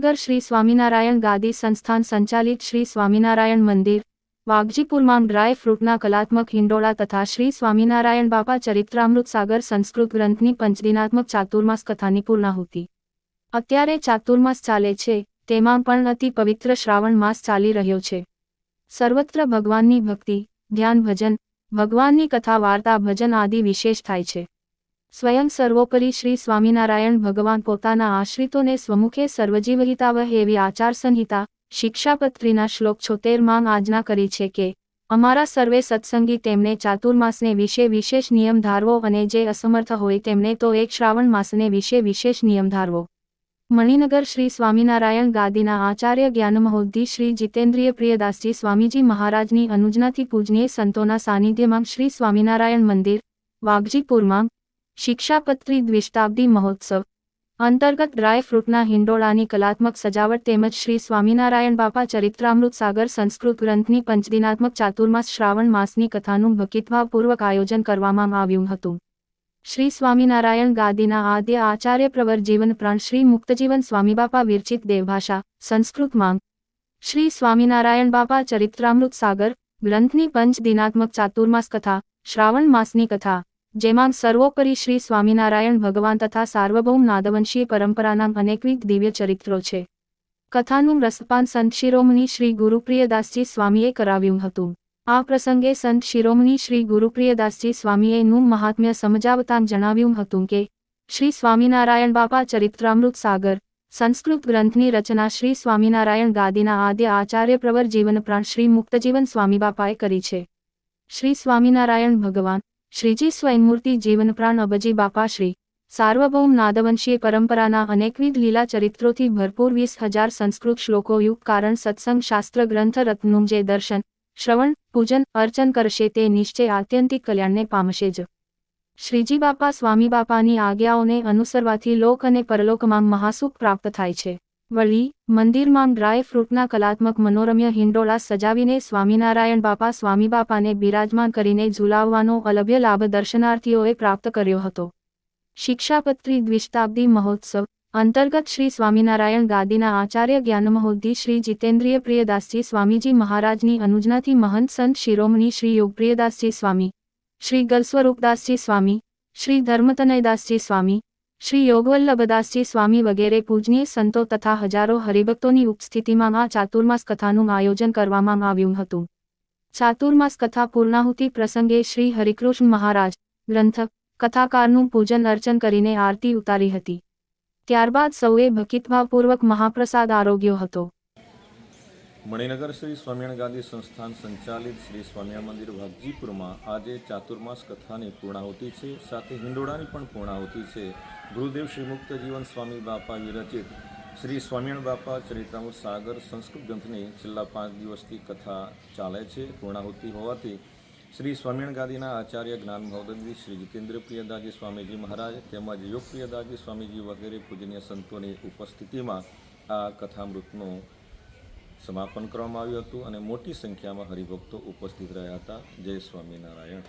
મણિનગર શ્રી સ્વામિનારાયણ ગાદી સંસ્થાન સંચાલિત શ્રી સ્વામિનારાયણ મંદિર વાઘજીપુરમાં ડ્રાય ફ્રૂટના કલાત્મક હિંડોળા તથા શ્રી સ્વામિનારાયણ બાપા ચરિત્રામૃત સાગર સંસ્કૃત ગ્રંથની પંચદિનાત્મક ચાતુર્માસ કથાની પૂર્ણાહુતિ. અત્યારે ચાતુર્માસ ચાલે છે, તેમાં પણ અતિ પવિત્ર શ્રાવણ માસ ચાલી રહ્યો છે. સર્વત્ર ભગવાનની ભક્તિ, ધ્યાન ભજન, ભગવાનની કથા વાર્તા ભજન આદિ વિશેષ થાય છે. સ્વયં સર્વોપરી શ્રી સ્વામિનારાયણ ભગવાન પોતાના આશ્રિતોને સ્વમુખે સર્વજીવહિતાવહ એવી આચાર સંહિતા શિક્ષાપત્રીના શ્લોક છોતેર માંગ આજના કરી છે કે, અમારા સર્વે સત્સંગી તેમને ચાતુર્માસને વિશે વિશેષ નિયમ ધારવો અને જે અસમર્થ હોય તેમને તો એક શ્રાવણ માસને વિશે વિશેષ નિયમ ધારવો. મણિનગર શ્રી સ્વામિનારાયણ ગાદીના આચાર્ય જ્ઞાનમહોદ્ધિ શ્રી જીતેન્દ્રિય પ્રિયદાસજી સ્વામીજી મહારાજની અનુજનાથી પૂજનીય સંતોના સાનિધ્યમાં શ્રી સ્વામિનારાયણ મંદિર, વાઘજીપુરમાં શિક્ષાપત્રી દ્વિશતાબ્દી મહોત્સવ. અંતર્ગત ડ્રાયફ્રૂટના હિંડોળાની કલાત્મક સજાવટ તેમજ શ્રી સ્વામિનારાયણ બાપા ચરિત્રામૃત સાગર સંસ્કૃત ગ્રંથની પંચદિનાત્મક ચાતુર્માસ શ્રાવણ માસની કથાનું ભકિતભાવપૂર્વક આયોજન કરવામાં આવ્યું હતું. શ્રી સ્વામિનારાયણ ગાદીના આદ્ય આચાર્ય પ્રવર જીવન પ્રાણ શ્રી મુક્તજીવન સ્વામીબાપા વિરચિત દેવભાષા, સંસ્કૃત માંગ. શ્રી સ્વામિનારાયણ બાપા ચરિત્રામૃત સાગર ગ્રંથની પંચ દિનાત્મક ચાતુર્માસ કથા, શ્રાવણ માસની કથા. જેમાં સર્વોપરી શ્રી સ્વામિનારાયણ ભગવાન તથા સાર્વભૌમ નાદવંશીય પરંપરાના અનેકવિધ દિવ્ય ચરિત્રો છે. કથાનું રસપાન સંત શિરોમણી શ્રી ગુરુપ્રિયદાસજી સ્વામીએ કરાવ્યું હતું. આ પ્રસંગે સંત શિરોમણી શ્રી ગુરુપ્રિયદાસજી સ્વામીએ નું મહાત્મ્ય સમજાવતા જણાવ્યું હતું કે, શ્રી સ્વામિનારાયણ બાપા ચરિત્રામૃત સાગર, સંસ્કૃત ગ્રંથની રચના શ્રી સ્વામિનારાયણ ગાદીના આદ્ય આચાર્ય પ્રવર જીવન પ્રાણ શ્રી મુક્તજીવન સ્વામીબાપાએ કરી છે. શ્રી સ્વામિનારાયણ ભગવાન શ્રીજી સ્વયંમૂર્તિ જીવનપ્રાણ અબજી બાપા શ્રી સાર્વભૌમ નાદવંશીય પરંપરાના અનેકવિધ લીલા ચરિત્રોથી ભરપૂર વીસ હજાર સંસ્કૃત શ્લોકો યુગ કારણ સત્સંગ શાસ્ત્ર ગ્રંથ રત્નનું જે દર્શન, શ્રવણ, પૂજન, અર્ચન કરશે તે નિશ્ચય આત્યંતિક કલ્યાણને પામશે જ. શ્રીજી બાપા સ્વામી બાપાની આજ્ઞાઓને અનુસરવાથી લોક અને પરલોકમાં મહાસુખ પ્રાપ્ત થાય છે. વળી, મંદિરમાં ડ્રાય ફ્રૂટના કલાત્મક મનોરમ્ય હિંડોળા સજાવીને સ્વામિનારાયણ બાપા, સ્વામી બાપાને બિરાજમાન કરીને ઝુલાવવાનો અલભ્ય લાભ દર્શનાર્થીઓએ પ્રાપ્ત કર્યો હતો. શિક્ષાપત્રી દ્વિશતાબ્દી મહોત્સવ અંતર્ગત શ્રી સ્વામિનારાયણ ગાદીના આચાર્ય જ્ઞાનમહોદ્દી શ્રી જીતેન્દ્રિય પ્રિયદાસજી સ્વામીજી મહારાજની અનુજનાથી મહંત સંત શિરોમણી શ્રી યોગપ્રિયદાસજી સ્વામી, શ્રી ગલસ્વરૂપદાસજી સ્વામી, શ્રી ધર્મતનયદાસજી સ્વામી શ્રી યોગવલ્લભદાસજી સ્વામી વગેરે પૂજનીય સંતો તથા હજારો હરિભક્તોની ઉપસ્થિતિમાં આ ચાતુર્માસ કથાનું આયોજન કરવામાં આવ્યું હતું. ચાતુર્માસ કથા પૂર્ણાહુતિ પ્રસંગે શ્રી હરિકૃષ્ણ મહારાજ, ગ્રંથ, કથાકારનું પૂજન અર્ચન કરીને આરતી ઉતારી હતી. ત્યારબાદ સૌએ ભકિતભાવપૂર્વક મહાપ્રસાદ આરોગ્યો હતો. મણિનગર શ્રી સ્વામિયાણ ગાંધી સંસ્થાન સંચાલિત શ્રી સ્વામિનારાયણ મંદિર વાઘજીપુરમાં આજે ચાતુર્માસ કથાની પૂર્ણાહુતિ છે. સાથે હિંડોળાની પણ પૂર્ણાહુતિ છે. ગુરુદેવ શ્રી મુક્ત જીવન સ્વામી બાપા વિરચિત શ્રી સ્વામિયાણ બાપા ચરિત્રામૃત સાગર સંસ્કૃત ગ્રંથની છેલ્લા પાંચ દિવસથી કથા ચાલે છે. પૂર્ણાહુતિ હોવાથી શ્રી સ્વામિયાણ ગાંધીના આચાર્ય જ્ઞાન મહોદય શ્રી જીતેન્દ્ર પ્રિયદાજી સ્વામીજી મહારાજ તેમજ યોગ પ્રિયદાજી સ્વામીજી વગેરે પૂજનીય સંતોની ઉપસ્થિતિમાં આ કથામૃતનું સમાપન કરવામાં આવ્યું હતું અને મોટી સંખ્યામાં હરિભક્તો ઉપસ્થિત રહ્યા હતા. જય સ્વામિનારાયણ.